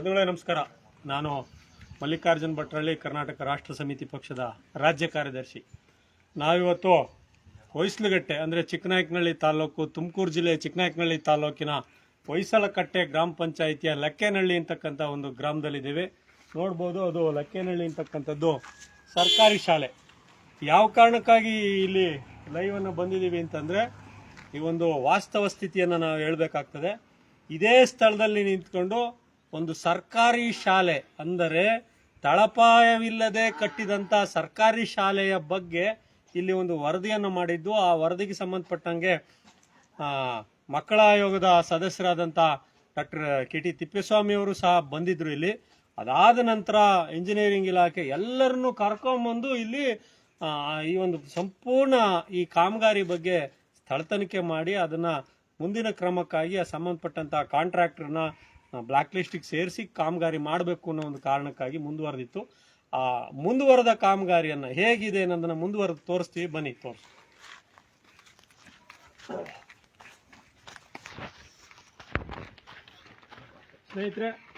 ಬಂಧುಗಳೇ, ನಮಸ್ಕಾರ. ನಾನು ಮಲ್ಲಿಕಾರ್ಜುನ್ ಭಟ್ರಳ್ಳಿ, ಕರ್ನಾಟಕ ರಾಷ್ಟ್ರ ಸಮಿತಿ ಪಕ್ಷದ ರಾಜ್ಯ ಕಾರ್ಯದರ್ಶಿ. ನಾವಿವತ್ತು ಹೊಯ್ಸಲುಗಟ್ಟೆ, ಅಂದರೆ ಚಿಕ್ಕನಾಯಕನಹಳ್ಳಿ ತಾಲೂಕು, ತುಮಕೂರು ಜಿಲ್ಲೆ ಚಿಕ್ಕನಾಯಕನಹಳ್ಳಿ ತಾಲೂಕಿನ ಹೊಯ್ಸಲಕಟ್ಟೆ ಗ್ರಾಮ ಪಂಚಾಯಿತಿಯ ಲಕ್ಕೇನಹಳ್ಳಿ ಅಂತಕ್ಕಂಥ ಒಂದು ಗ್ರಾಮದಲ್ಲಿದ್ದೇವೆ. ನೋಡ್ಬೋದು, ಅದು ಲಕ್ಕೇನಹಳ್ಳಿ ಅಂತಕ್ಕಂಥದ್ದು ಸರ್ಕಾರಿ ಶಾಲೆ. ಯಾವ ಕಾರಣಕ್ಕಾಗಿ ಇಲ್ಲಿ ಲೈವನ್ನು ಬಂದಿದ್ದೀವಿ ಅಂತಂದರೆ, ಈ ಒಂದು ವಾಸ್ತವ ಸ್ಥಿತಿಯನ್ನು ನಾವು ಹೇಳಬೇಕಾಗ್ತದೆ. ಇದೇ ಸ್ಥಳದಲ್ಲಿ ನಿಂತ್ಕೊಂಡು ಒಂದು ಸರ್ಕಾರಿ ಶಾಲೆ ಅಂದರೆ ತಳಪಾಯವಿಲ್ಲದೆ ಕಟ್ಟಿದಂಥ ಸರ್ಕಾರಿ ಶಾಲೆಯ ಬಗ್ಗೆ ಇಲ್ಲಿ ಒಂದು ವರದಿಯನ್ನು ಮಾಡಿದ್ದು. ಆ ವರದಿಗೆ ಸಂಬಂಧಪಟ್ಟಂಗೆ ಮಕ್ಕಳ ಆಯೋಗದ ಸದಸ್ಯರಾದಂಥ ಡಾಕ್ಟರ್ ಕೆ ಟಿ ತಿಪ್ಪೇಸ್ವಾಮಿ ಅವರು ಸಹ ಬಂದಿದ್ರು ಇಲ್ಲಿ. ಅದಾದ ನಂತರ ಇಂಜಿನಿಯರಿಂಗ್ ಇಲಾಖೆ ಎಲ್ಲರನ್ನೂ ಕರ್ಕೊಂಬಂದು ಇಲ್ಲಿ ಈ ಒಂದು ಸಂಪೂರ್ಣ ಈ ಕಾಮಗಾರಿ ಬಗ್ಗೆ ಸ್ಥಳ ತನಿಖೆ ಮಾಡಿ ಅದನ್ನ ಮುಂದಿನ ಕ್ರಮಕ್ಕಾಗಿ ಆ ಸಂಬಂಧಪಟ್ಟಂತ ಕಾಂಟ್ರಾಕ್ಟರ್ನ ಬ್ಲಾಕ್ ಲಿಸ್ಟಿಗೆ ಸೇರಿಸಿ ಕಾಮಗಾರಿ ಮಾಡಬೇಕು ಅನ್ನೋ ಒಂದು ಕಾರಣಕ್ಕಾಗಿ ಮುಂದುವರೆದಿತ್ತು. ಆ, ಮುಂದುವರೆದ ಕಾಮಗಾರಿಯನ್ನ ಹೇಗಿದೆ ಅನ್ನೋದನ್ನ ಮುಂದುವರೆದು ತೋರಿಸ್ತೀವಿ. ಬನ್ನಿ, ತೋರಿಸಿ. ಸ್ನೇಹಿತರೆ,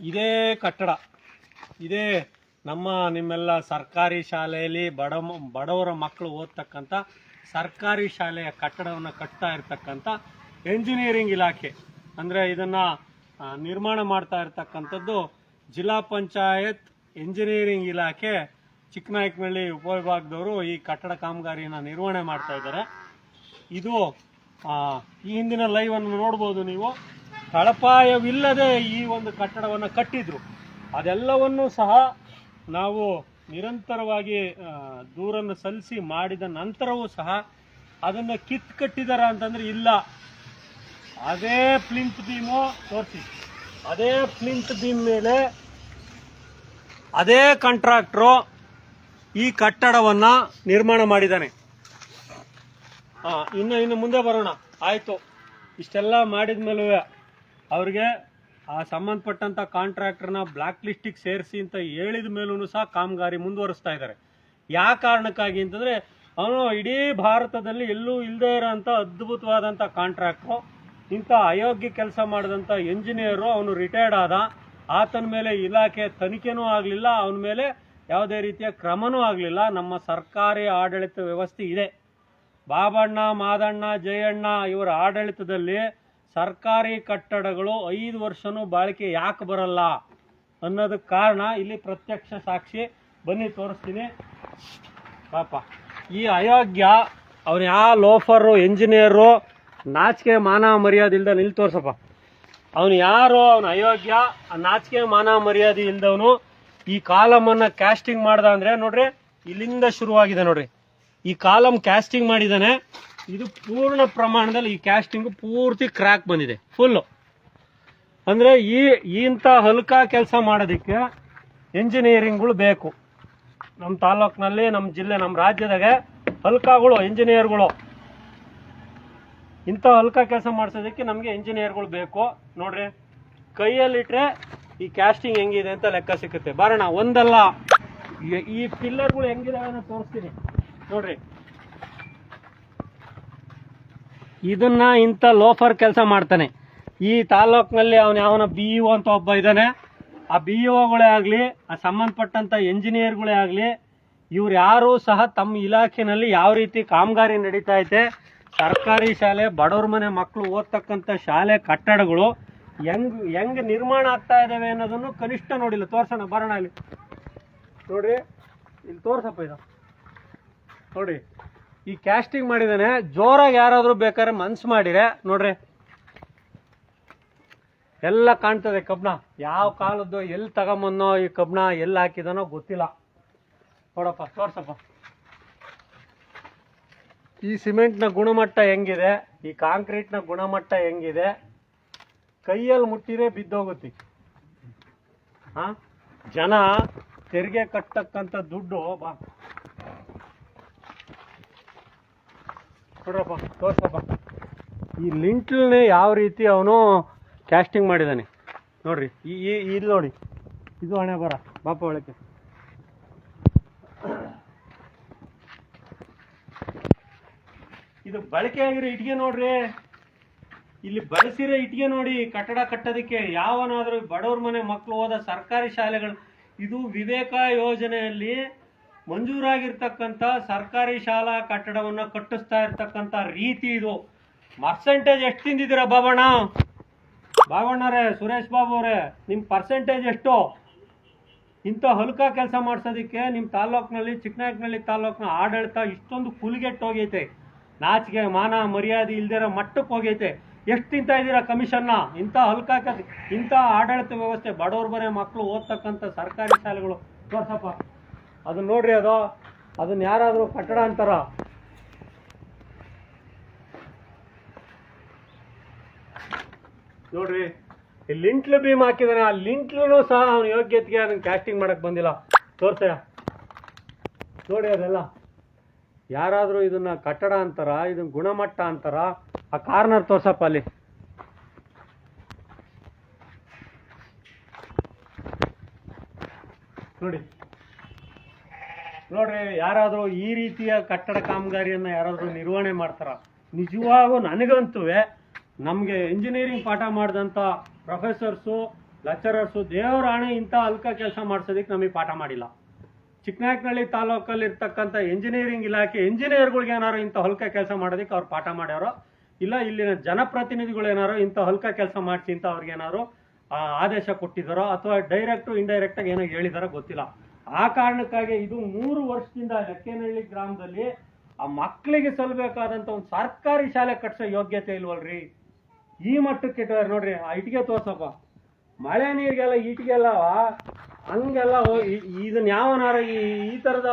ಇದೇ ಕಟ್ಟಡ. ಇದೇ ನಮ್ಮ ನಿಮ್ಮೆಲ್ಲ ಸರ್ಕಾರಿ ಶಾಲೆಯಲ್ಲಿ ಬಡ ಬಡವರ ಮಕ್ಕಳು ಓದ್ತಕ್ಕಂಥ ಸರ್ಕಾರಿ ಶಾಲೆಯ ಕಟ್ಟಡವನ್ನು ಕಟ್ತಾ ಇರ್ತಕ್ಕಂಥ ಎಂಜಿನಿಯರಿಂಗ್ ಇಲಾಖೆ. ಅಂದರೆ ಇದನ್ನು ನಿರ್ಮಾಣ ಮಾಡ್ತಾ ಇರ್ತಕ್ಕಂಥದ್ದು ಜಿಲ್ಲಾ ಪಂಚಾಯತ್ ಎಂಜಿನಿಯರಿಂಗ್ ಇಲಾಖೆ ಚಿಕ್ಕನಾಯಕನಹಳ್ಳಿ ಉಪವಿಭಾಗದವರು ಈ ಕಟ್ಟಡ ಕಾಮಗಾರಿಯನ್ನು ನಿರ್ವಹಣೆ ಮಾಡ್ತಾ ಇದ್ದಾರೆ. ಇದು ಈ ಹಿಂದಿನ ಲೈವ್ ಅನ್ನು ನೋಡ್ಬೋದು ನೀವು. ತಳಪಾಯವಿಲ್ಲದೆ ಈ ಒಂದು ಕಟ್ಟಡವನ್ನು ಕಟ್ಟಿದ್ರು. ಅದೆಲ್ಲವನ್ನೂ ಸಹ ನಾವು ನಿರಂತರವಾಗಿ ದೂರನ್ನು ಸಲ್ಲಿಸಿ ಮಾಡಿದ ನಂತರವೂ ಸಹ ಅದನ್ನು ಕಿತ್ ಕಟ್ಟಿದಾರ ಅಂತಂದರೆ ಇಲ್ಲ. ಅದೇ ಪ್ಲಿಂತ್ ಬೀಮು ತೋರಿಸಿ. ಅದೇ ಪ್ಲಿಂತ್ ಬೀಮ್ ಮೇಲೆ ಅದೇ ಕಾಂಟ್ರಾಕ್ಟ್ರು ಈ ಕಟ್ಟಡವನ್ನ ನಿರ್ಮಾಣ ಮಾಡಿದ್ದಾನೆ. ಹಾಂ, ಇನ್ನು ಇನ್ನು ಮುಂದೆ ಬರೋಣ. ಆಯ್ತು. ಇಷ್ಟೆಲ್ಲ ಮಾಡಿದ ಮೇಲೂ ಅವ್ರಿಗೆ ಆ ಸಂಬಂಧಪಟ್ಟಂತ ಕಾಂಟ್ರಾಕ್ಟರ್ನ ಬ್ಲಾಕ್ ಲಿಸ್ಟಿಗೆ ಸೇರಿಸಿ ಅಂತ ಹೇಳಿದ ಮೇಲೂ ಸಹ ಕಾಮಗಾರಿ ಮುಂದುವರಿಸ್ತಾ ಇದ್ದಾರೆ. ಯಾವ ಕಾರಣಕ್ಕಾಗಿ ಅಂತಂದ್ರೆ, ಅವನು ಇಡೀ ಭಾರತದಲ್ಲಿ ಎಲ್ಲೂ ಇಲ್ಲದೇ ಇರೋಂಥ ಅದ್ಭುತವಾದಂಥ ಕಾಂಟ್ರಾಕ್ಟ್ರು ಇಂಥ ಅಯೋಗ್ಯ ಕೆಲಸ ಮಾಡಿದಂಥ ಎಂಜಿನಿಯರು ಅವನು ರಿಟೈರ್ಡ್ ಆದ. ಆತನ ಮೇಲೆ ಇಲಾಖೆ ತನಿಖೆನೂ ಆಗಲಿಲ್ಲ, ಅವನ ಮೇಲೆ ಯಾವುದೇ ರೀತಿಯ ಕ್ರಮನೂ ಆಗಲಿಲ್ಲ. ನಮ್ಮ ಸರ್ಕಾರಿ ಆಡಳಿತ ವ್ಯವಸ್ಥೆ ಇದೆ. ಬಾಬಣ್ಣ, ಮಾದಣ್ಣ, ಜಯಣ್ಣ ಇವರ ಆಡಳಿತದಲ್ಲಿ ಸರ್ಕಾರಿ ಕಟ್ಟಡಗಳು ಐದು ವರ್ಷನೂ ಬಾಳಿಕೆ ಯಾಕೆ ಬರಲ್ಲ ಅನ್ನೋದಕ್ಕೆ ಕಾರಣ ಇಲ್ಲಿ ಪ್ರತ್ಯಕ್ಷ ಸಾಕ್ಷಿ ಬನ್ನಿ ತೋರಿಸ್ತೀನಿ. ಪಾಪ. ಈ ಅಯೋಗ್ಯ, ಅವನು ಯಾವ ಲೋಫರು, ಎಂಜಿನಿಯರು ನಾಚಿಕೆ ಮಾನ ಮರ್ಯಾದೆ ಇಲ್ದ ನಿಲ್ ತೋರ್ಸಪ್ಪ. ಅವನು ಯಾರು ಅವನು ಅಯೋಗ್ಯ, ಆ ನಾಚಿಕೆ ಮಾನ ಮರ್ಯಾದೆ ಇಲ್ದವನು ಈ ಕಾಲಮನ್ನ ಕ್ಯಾಸ್ಟಿಂಗ್ ಮಾಡ್ದ ಅಂದ್ರೆ ನೋಡ್ರಿ, ಇಲ್ಲಿಂದ ಶುರುವಾಗಿದೆ ನೋಡ್ರಿ. ಈ ಕಾಲಮ್ ಕ್ಯಾಸ್ಟಿಂಗ್ ಮಾಡಿದಾನೆ, ಇದು ಪೂರ್ಣ ಪ್ರಮಾಣದಲ್ಲಿ ಈ ಕ್ಯಾಸ್ಟಿಂಗ್ ಪೂರ್ತಿ ಕ್ರ್ಯಾಕ್ ಬಂದಿದೆ ಫುಲ್ಲು ಅಂದ್ರೆ ಈ, ಇಂಥ ಹಲ್ಕ ಕೆಲಸ ಮಾಡೋದಕ್ಕೆ ಎಂಜಿನಿಯರಿಂಗ್ಗಳು ಬೇಕು. ನಮ್ಮ ತಾಲೂಕಿನಲ್ಲಿ ನಮ್ಮ ಜಿಲ್ಲೆ ನಮ್ಮ ರಾಜ್ಯದಾಗೆ ಹಲ್ಕಗಳು ಇಂಜಿನಿಯರ್ಗಳು ಇಂಥ ಹಲ್ಕ ಕೆಲಸ ಮಾಡಿಸೋದಕ್ಕೆ ನಮಗೆ ಇಂಜಿನಿಯರ್ಗಳು ಬೇಕು. ನೋಡ್ರಿ ಕೈಯಲ್ಲಿಟ್ಟರೆ ಈ ಕ್ಯಾಸ್ಟಿಂಗ್ ಹೆಂಗಿದೆ ಅಂತ ಲೆಕ್ಕ ಸಿಕ್ಕುತ್ತೆ. ಬರೋಣ ಒಂದಲ್ಲ. ಈ- ಪಿಲ್ಲರ್ಗಳು ಹೆಂಗಿದಾವೆ ಅಂತ ತೋರಿಸ್ತೀನಿ. ನೋಡ್ರಿ. ಇದನ್ನ ಇಂಥ ಲೋಫರ್ ಕೆಲಸ ಮಾಡ್ತಾನೆ. ಈ ತಾಲೂಕಿನಲ್ಲಿ ಅವನ ಯಾವನ ಬಿ ಇ ಅಂತ ಒಬ್ಬ ಇದ್ದಾನೆ. ಆ ಬಿ ಒಗಳೇ ಆಗಲಿ, ಆ ಸಂಬಂಧಪಟ್ಟಂಥ ಎಂಜಿನಿಯರ್ಗಳೇ ಆಗಲಿ, ಇವ್ರು ಯಾರೂ ಸಹ ತಮ್ಮ ಇಲಾಖೆಯಲ್ಲಿ ಯಾವ ರೀತಿ ಕಾಮಗಾರಿ ನಡೀತಾ ಐತೆ ಸರ್ಕಾರಿ ಶಾಲೆ, ಬಡವ್ರ ಮನೆ ಮಕ್ಕಳು ಓದ್ತಕ್ಕಂಥ ಶಾಲೆ ಕಟ್ಟಡಗಳು ಹೆಂಗ್ ಹೆಂಗ್ ನಿರ್ಮಾಣ ಆಗ್ತಾ ಇದಾವೆ ಅನ್ನೋದನ್ನು ಕನಿಷ್ಠ ನೋಡಿಲ್ಲ. ತೋರ್ಸೋಣ, ಬರೋಣ ಇಲ್ಲಿ. ನೋಡ್ರಿ, ಇಲ್ಲಿ ತೋರ್ಸಪ್ಪ ಇದು. ನೋಡಿ, ಈ ಕ್ಯಾಸ್ಟಿಂಗ್ ಮಾಡಿದಾನೆ ಜೋರಾಗಿ ಯಾರಾದರೂ ಬೇಕಾದ್ರೆ ಮನ್ಸು ಮಾಡಿರೆ, ನೋಡ್ರಿ. ಎಲ್ಲ ಕಾಣ್ತದೆ ಕಬ್ಣ ಯಾವ ಕಾಲದ್ದು ಎಲ್ಲಿ ತಗೊಂಬನ್ನೋ ಈ ಕಬ್ಣ ಎಲ್ಲಿ ಹಾಕಿದನೋ ಗೊತ್ತಿಲ್ಲ. ನೋಡಪ್ಪ, ತೋರ್ಸಪ್ಪ. ಈ ಸಿಮೆಂಟ್ನ ಗುಣಮಟ್ಟ ಹೆಂಗಿದೆ? ಈ ಕಾಂಕ್ರೀಟ್ನ ಗುಣಮಟ್ಟ ಹೆಂಗಿದೆ? ಕೈಯಲ್ಲಿ ಮುಟ್ಟಿದ್ರೆ ಬಿದ್ದೋಗುತ್ತೆ. ಹಾ? ಜನ ತೆರಿಗೆ ಕಟ್ಟಕ್ಕಂಥ ದುಡ್ಡು, ಬಾ. ನೋಡ್ರಪ್ಪ, ತೋರ್ಸಪ್ಪ. ಈ ಲಿಂಟ್ಲನ್ನೇ ಯಾವ ರೀತಿ ಅವನು ಕ್ಯಾಸ್ಟಿಂಗ್ ಮಾಡಿದ್ದಾನೆ ನೋಡ್ರಿ ಈ, ಇಲ್ಲಿ ನೋಡಿ. ಇದು ಹಣೆ, ಬರ, ಬಾಪ ಒಳಕ್ಕೆ. ಇದು ಬಳಕೆ ಆಗಿರೋ ಇಟ್ಗೆ ನೋಡ್ರಿ. ಇಲ್ಲಿ ಬಳಸಿರೋ ಇಟ್ಗೆ ನೋಡಿ ಕಟ್ಟಡ ಕಟ್ಟೋದಕ್ಕೆ ಯಾವನಾದ್ರೂ ಬಡವ್ರ ಮನೆ ಮಕ್ಕಳು ಹೋದ ಸರ್ಕಾರಿ ಶಾಲೆಗಳು. ಇದು ವಿವೇಕ ಯೋಜನೆಯಲ್ಲಿ ಮಂಜೂರಾಗಿರ್ತಕ್ಕಂಥ ಸರ್ಕಾರಿ ಶಾಲಾ ಕಟ್ಟಡವನ್ನು ಕಟ್ಟಿಸ್ತಾ ಇರ್ತಕ್ಕಂಥ ರೀತಿ ಇದು. ಪರ್ಸೆಂಟೇಜ್ ಎಷ್ಟು ತಿಂದಿದ್ದೀರಾ ಬಾಬಣ್ಣ ಬಾಬಣ್ಣರೇ ಸುರೇಶ್ ಬಾಬು ಅವರೇ ನಿಮ್ಮ ಪರ್ಸೆಂಟೇಜ್ ಎಷ್ಟು? ಇಂಥ ಹಲ್ಕ ಕೆಲಸ ಮಾಡಿಸೋದಕ್ಕೆ ನಿಮ್ಮ ತಾಲೂಕಿನಲ್ಲಿ ಚಿಕ್ಕನಾಯಕನಹಳ್ಳಿ ತಾಲೂಕಿನ ಆಡಳಿತ ಇಷ್ಟೊಂದು ಕುಲಿಗೆಟ್ಟು ಹೋಗೈತೆ ನಾಚಿಕೆ, ಮಾನ, ಮರ್ಯಾದೆ ಇಲ್ದಿರೋ ಮಟ್ಟಕ್ಕೆ ಹೋಗೈತೆ ಎಷ್ಟು ತಿಂತಾ ಇದ್ದೀರಾ ಕಮಿಷನ್ನ? ಇಂಥ ಹಲ್ಕ ಇಂಥ ಆಡಳಿತ ವ್ಯವಸ್ಥೆ ಬಡವ್ರ ಮನೆ ಮಕ್ಕಳು ಓದ್ತಕ್ಕಂಥ ಸರ್ಕಾರಿ ಶಾಲೆಗಳು. ತೋರ್ಸಪ್ಪ. ಅದನ್ನ ನೋಡ್ರಿ ಅದು. ಅದನ್ನ ಯಾರಾದರೂ ಕಟ್ಟಡ ಅಂತಾರ? ನೋಡ್ರಿ ಲಿಂಟ್ಲು ಭೀಮ್ ಹಾಕಿದಾನೆ. ಆ ಲಿಂಟ್ಲು ಸಹ ಅವನ ಯೋಗ್ಯತೆಗೆ ಅದನ್ನ ಕ್ಯಾಸ್ಟಿಂಗ್ ಮಾಡಕ್ ಬಂದಿಲ್ಲ. ತೋರ್ಸಯ್ಯ. ನೋಡಿ ಅದೆಲ್ಲ. ಯಾರಾದರೂ ಇದನ್ನ ಕಟ್ಟಡ ಅಂತಾರ ಇದನ್ನ ಗುಣಮಟ್ಟ ಅಂತಾರ, ಆ ಕಾರ್ನರ್ ತೋರ್ಸಪ್ಪ ಅಲ್ಲಿ. ನೋಡಿ. ನೋಡ್ರಿ, ಯಾರಾದರೂ ಈ ರೀತಿಯ ಕಟ್ಟಡ ಕಾಮಗಾರಿಯನ್ನ ಯಾರಾದರೂ ನಿರ್ವಹಣೆ ಮಾಡ್ತಾರ? ನಿಜವಾಗೂ ನನಗಂತೂ ನಮಗೆ ಇಂಜಿನಿಯರಿಂಗ್ ಪಾಠ ಮಾಡಿದಂಥ ಪ್ರೊಫೆಸರ್ಸು ಲೆಕ್ಚರರ್ಸು ದೇವರಾಣೆ ಇಂಥ ಅಲ್ಕ ಕೆಲಸ ಮಾಡ್ಸೋದಕ್ಕೆ ನಮಗೆ ಪಾಠ ಮಾಡಿಲ್ಲ. ಚಿಕ್ಕನಾಯಕನಹಳ್ಳಿ ತಾಲೂಕಲ್ಲಿ ಇರ್ತಕ್ಕಂಥ ಇಂಜಿನಿಯರಿಂಗ್ ಇಲಾಖೆ ಇಂಜಿನಿಯರ್ಗಳಿಗೆ ಏನಾರು ಇಂಥ ಹೊಲ್ಕ ಕೆಲಸ ಮಾಡೋದಕ್ಕೆ ಅವ್ರು ಪಾಠ ಮಾಡ್ಯಾರೋ, ಇಲ್ಲ ಇಲ್ಲಿನ ಜನಪ್ರತಿನಿಧಿಗಳು ಏನಾರು ಇಂಥ ಹೊಲ್ಕ ಕೆಲಸ ಮಾಡಿಸಿ ಅಂತ ಅವ್ರಿಗೆ ಏನಾರು ಆದೇಶ ಕೊಟ್ಟಿದ್ದಾರೋ ಅಥವಾ ಡೈರೆಕ್ಟು ಇಂಡೈರೆಕ್ಟಾಗಿ ಏನೋ ಹೇಳಿದಾರೋ ಗೊತ್ತಿಲ್ಲ. ಆ ಕಾರಣಕ್ಕಾಗಿ ಇದು ಮೂರು ವರ್ಷದಿಂದ ಲಕ್ಕೇನಹಳ್ಳಿ ಗ್ರಾಮದಲ್ಲಿ ಆ ಮಕ್ಕಳಿಗೆ ಸಲ್ಲಬೇಕಾದಂಥ ಒಂದು ಸರ್ಕಾರಿ ಶಾಲೆ ಕಟ್ಸೋ ಯೋಗ್ಯತೆ ಇಲ್ವಲ್ರಿ? ಈ ಮಟ್ಟಕ್ಕೆ ನೋಡ್ರಿ, ಆ ಇಟ್ಟಿಗೆ ತೋರ್ಸಪ್ಪ ಮಳೆ ನೀರಿಗೆಲ್ಲ ಇಟ್ಟಿಗೆಲ್ಲ ಹಂಗೆಲ್ಲ ಇದನ್ನ ಯಾವನಾರ ಈ ತರದ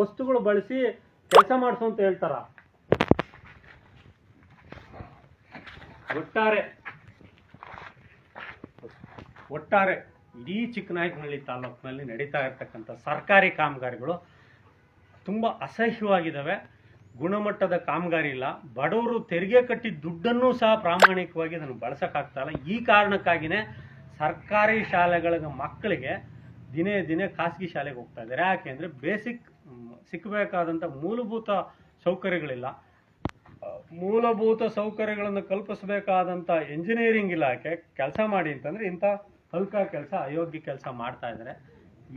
ವಸ್ತುಗಳು ಬಳಸಿ ಕೆಲಸ ಮಾಡಿಸು ಅಂತ ಹೇಳ್ತಾರ. ಒಟ್ಟಾರೆ ಒಟ್ಟಾರೆ ಇಡೀ ಚಿಕ್ಕನಾಯಕನಹಳ್ಳಿ ತಾಲೂಕಿನಲ್ಲಿ ನಡೀತಾ ಇರತಕ್ಕಂಥ ಸರ್ಕಾರಿ ಕಾಮಗಾರಿಗಳು ತುಂಬ ಅಸಹ್ಯವಾಗಿದ್ದಾವೆ ಗುಣಮಟ್ಟದ ಕಾಮಗಾರಿ ಇಲ್ಲ. ಬಡವರು ತೆರಿಗೆ ಕಟ್ಟಿದ ದುಡ್ಡನ್ನು ಸಹ ಪ್ರಾಮಾಣಿಕವಾಗಿ ಅದನ್ನು ಬಳಸೋಕ್ಕಾಗ್ತಾ ಇಲ್ಲ. ಈ ಕಾರಣಕ್ಕಾಗಿಯೇ ಸರ್ಕಾರಿ ಶಾಲೆಗಳ ಮಕ್ಕಳಿಗೆ ದಿನೇ ದಿನೇ ಖಾಸಗಿ ಶಾಲೆಗೆ ಹೋಗ್ತಾ ಇದ್ದಾರೆ. ಯಾಕೆಂದರೆ ಬೇಸಿಕ್ ಸಿಕ್ಕಬೇಕಾದಂಥ ಮೂಲಭೂತ ಸೌಕರ್ಯಗಳಿಲ್ಲ. ಮೂಲಭೂತ ಸೌಕರ್ಯಗಳನ್ನು ಕಲ್ಪಿಸಬೇಕಾದಂಥ ಇಂಜಿನಿಯರಿಂಗ್ ಇಲಾಖೆ ಕೆಲಸ ಮಾಡಿ ಅಂತಂದರೆ ಇಂಥ ಹಲ್ಕ ಕೆಲಸ, ಅಯೋಗ್ಯ ಕೆಲಸ ಮಾಡ್ತಾ ಇದ್ದಾರೆ.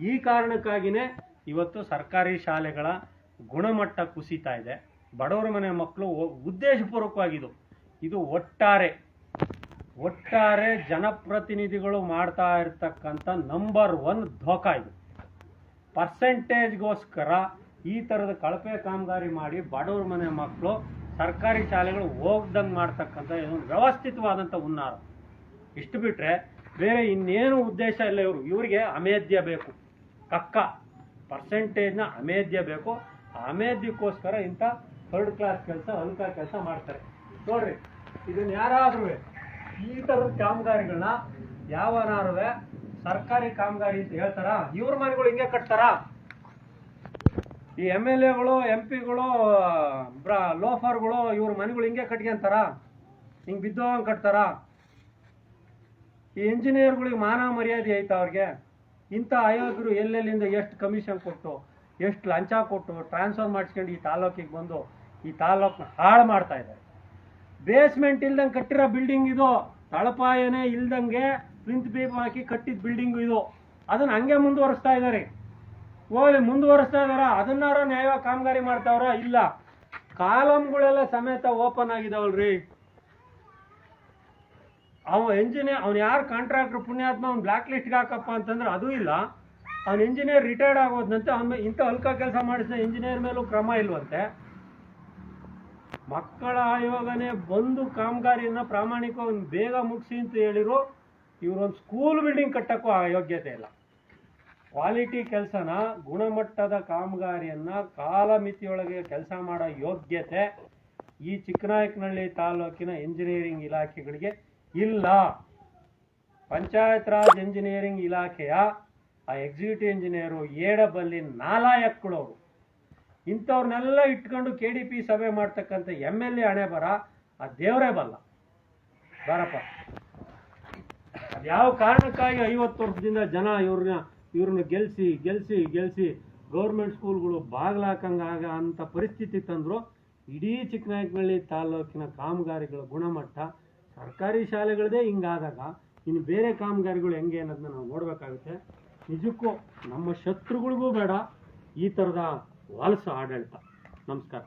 ಈ ಕಾರಣಕ್ಕಾಗಿಯೇ ಇವತ್ತು ಸರ್ಕಾರಿ ಶಾಲೆಗಳ ಗುಣಮಟ್ಟ ಕುಸಿತಾ ಇದೆ. ಬಡವರ ಮನೆ ಮಕ್ಕಳು ಉದ್ದೇಶಪೂರ್ವಕವಾಗಿದು ಇದು ಒಟ್ಟಾರೆ ಒಟ್ಟಾರೆ ಜನಪ್ರತಿನಿಧಿಗಳು ಮಾಡ್ತಾ ಇರ್ತಕ್ಕಂಥ ನಂಬರ್ ಒನ್ ಧೋಕಾ ಇದು. ಪರ್ಸೆಂಟೇಜ್ಗೋಸ್ಕರ ಈ ಥರದ ಕಳಪೆ ಕಾಮಗಾರಿ ಮಾಡಿ ಬಡವ್ರ ಮನೆ ಮಕ್ಕಳು ಸರ್ಕಾರಿ ಶಾಲೆಗಳು ಹೋಗ್ದಂಗೆ ಮಾಡ್ತಕ್ಕಂಥ ಇದೊಂದು ವ್ಯವಸ್ಥಿತವಾದಂಥ ಹುನ್ನಾರ. ಇಷ್ಟು ಬಿಟ್ಟರೆ ಬೇರೆ ಇನ್ನೇನು ಉದ್ದೇಶ ಇಲ್ಲ ಇವರು. ಇವರಿಗೆ ಅಮೇಧ್ಯ ಬೇಕು. ಕಕ್ಕ. ಪರ್ಸೆಂಟೇಜ್ನ ಅಮೇಧ್ಯ ಬೇಕು. ಅಮೇಧ್ಯಕ್ಕೋಸ್ಕರ ಇಂಥ ಥರ್ಡ್ ಕ್ಲಾಸ್ ಕೆಲಸ ಹಲ್ಕ ಕೆಲಸ ಮಾಡ್ತಾರೆ. ನೋಡ್ರಿ ಇದನ್ನ ಯಾರಾದ್ರೂ ಈ ತರದ ಕಾಮಗಾರಿಗಳನ್ನ ಯಾವನಾರು ಸರ್ಕಾರಿ ಕಾಮಗಾರಿ ಅಂತ ಹೇಳ್ತಾರ? ಇವ್ರ ಮನೆಗಳು ಹಿಂಗೆ ಕಟ್ತಾರ? ಈ ಎಂ ಎಲ್ ಎಗಳು, ಎಂ ಪಿಗಳು ಲೋಫರ್ಗಳು ಇವ್ರ ಮನೆಗಳು ಹಿಂಗೆ ಕಟ್ಕೊಂತಾರ? ಹಿಂಗೆ ಬಿದ್ದೋಗಂಗೆ ಕಟ್ತಾರ? ಈ ಇಂಜಿನಿಯರ್ಗಳಿಗೆ ಮಾನ ಮರ್ಯಾದೆ ಐತೆ ಅವ್ರಿಗೆ? ಇಂಥ ಆಯೋಗರು ಎಲ್ಲೆಲ್ಲಿಂದ ಎಷ್ಟು ಕಮಿಷನ್ ಕೊಟ್ಟು, ಎಷ್ಟು ಲಂಚ ಕೊಟ್ಟು, ಟ್ರಾನ್ಸ್ಫರ್ ಮಾಡಿಸ್ಕೊಂಡು ಈ ತಾಲೂಕಿಗೆ ಬಂದು ಈ ತಾಲೂಕನ್ನ ಹಾಳು ಮಾಡ್ತಾ ಇದ್ದಾರೆ. ಬೇಸ್ಮೆಂಟ್ ಇಲ್ದಂಗೆ ಕಟ್ಟಿರೋ ಬಿಲ್ಡಿಂಗ್ ಇದು. ತಳಪಾಯನೇ ಇಲ್ದಂಗೆ ಪ್ಲಿಂತ್ ಬೀಪ್ ಹಾಕಿ ಕಟ್ಟಿದ ಬಿಲ್ಡಿಂಗ್ ಇದು. ಅದನ್ನ ಹಂಗೆ ಮುಂದುವರಿಸ್ತಾ ಇದ್ದಾರೆ ಹೋಗಿ ಮುಂದುವರಿಸ್ತಾ ಇದಾರ? ಅದನ್ನಾರ ನ್ಯಾಯ ಕಾಮಗಾರಿ ಮಾಡ್ತಾವ್ರ? ಇಲ್ಲ. ಕಾಲಮ್ಗಳೆಲ್ಲ ಸಮೇತ ಓಪನ್ ಆಗಿದಾವಲ್ರಿ. ಅವ ಇಂಜಿನಿಯರ್ ಅವ್ನು ಯಾರು ಕಾಂಟ್ರಾಕ್ಟರ್ ಪುಣ್ಯಾತ್ಮ, ಅವ್ನು ಬ್ಲಾಕ್ ಲಿಸ್ಟ್ಗೆ ಹಾಕಪ್ಪ ಅಂತಂದ್ರೆ ಅದು ಇಲ್ಲ. ಅವ್ನು ಇಂಜಿನಿಯರ್ ರಿಟೈರ್ಡ್ ಆಗೋದಂತೆ ಅವ್ನ ಇಂಥ ಹಲ್ಕ ಕೆಲಸ ಮಾಡಿಸಿದ ಇಂಜಿನಿಯರ್ ಮೇಲೂ ಕ್ರಮ ಇಲ್ವಂತೆ. ಮಕ್ಕಳ ಆಯೋಗನೇ ಬಂದು ಕಾಮಗಾರಿಯನ್ನು ಪ್ರಾಮಾಣಿಕವಾಗಿ ಬೇಗ ಮುಗಿಸಿ ಅಂತ ಹೇಳಿರು ಇವರೊಂದು ಸ್ಕೂಲ್ ಬಿಲ್ಡಿಂಗ್ ಕಟ್ಟಕ್ಕೂ ಯೋಗ್ಯತೆ ಇಲ್ಲ. ಕ್ವಾಲಿಟಿ ಕೆಲಸನ ಗುಣಮಟ್ಟದ ಕಾಮಗಾರಿಯನ್ನು ಕಾಲಮಿತಿಯೊಳಗೆ ಕೆಲಸ ಮಾಡೋ ಯೋಗ್ಯತೆ ಈ ಚಿಕ್ಕನಾಯಕನಹಳ್ಳಿ ತಾಲೂಕಿನ ಇಂಜಿನಿಯರಿಂಗ್ ಇಲಾಖೆಗಳಿಗೆ ಇಲ್ಲ. ಪಂಚಾಯತ್ ರಾಜ್ ಇಂಜಿನಿಯರಿಂಗ್ ಇಲಾಖೆಯ ಆ ಎಕ್ಸಿಕ್ಯೂಟಿವ್ ಇಂಜಿನಿಯರು ಏಡಬಲ್ಲಿ ನಾಲಾಯಕ್ಗಳು ಅವರು ಇಂಥವ್ರನ್ನೆಲ್ಲ ಇಟ್ಕೊಂಡು ಕೆ ಡಿ ಪಿ ಸಭೆ ಮಾಡ್ತಕ್ಕಂಥ ಎಂ ಎಲ್ ಎ ಹಣೆ ಬರ, ಆ ದೇವರೇ ಬಲ್ಲ. ಬಾರಪ್ಪ. ಯಾವ ಕಾರಣಕ್ಕಾಗಿ ಐವತ್ತು ವರ್ಷದಿಂದ ಜನ ಇವ್ರನ್ನ ಇವ್ರನ್ನ ಗೆಲ್ಸಿ ಗೆಲ್ಸಿ ಗೆಲ್ಸಿ ಗೌರ್ಮೆಂಟ್ ಸ್ಕೂಲ್ಗಳು ಬಾಗ್ಲಾಕಂಗಾಗ ಅಂತ ಪರಿಸ್ಥಿತಿ ತಂದ್ರು, ಇಡೀ ಚಿಕ್ಕನಾಯಕನಹಳ್ಳಿ ತಾಲೂಕಿನ ಕಾಮಗಾರಿಗಳ ಗುಣಮಟ್ಟ ಸರ್ಕಾರಿ ಶಾಲೆಗಳದೇ ಹಿಂಗಾದಾಗ, ಇನ್ನು ಬೇರೆ ಕಾಮಗಾರಿಗಳು ಹೆಂಗೆ ಅನ್ನೋದನ್ನ ನಾವು ನೋಡಬೇಕಾಗುತ್ತೆ. ನಿಜಕ್ಕೂ ನಮ್ಮ ಶತ್ರುಗಳಿಗೂ ಬೇಡ, ಈ ಥರದ ವಾಲ್ಸ ಆಡಳಿತ. ನಮಸ್ಕಾರ.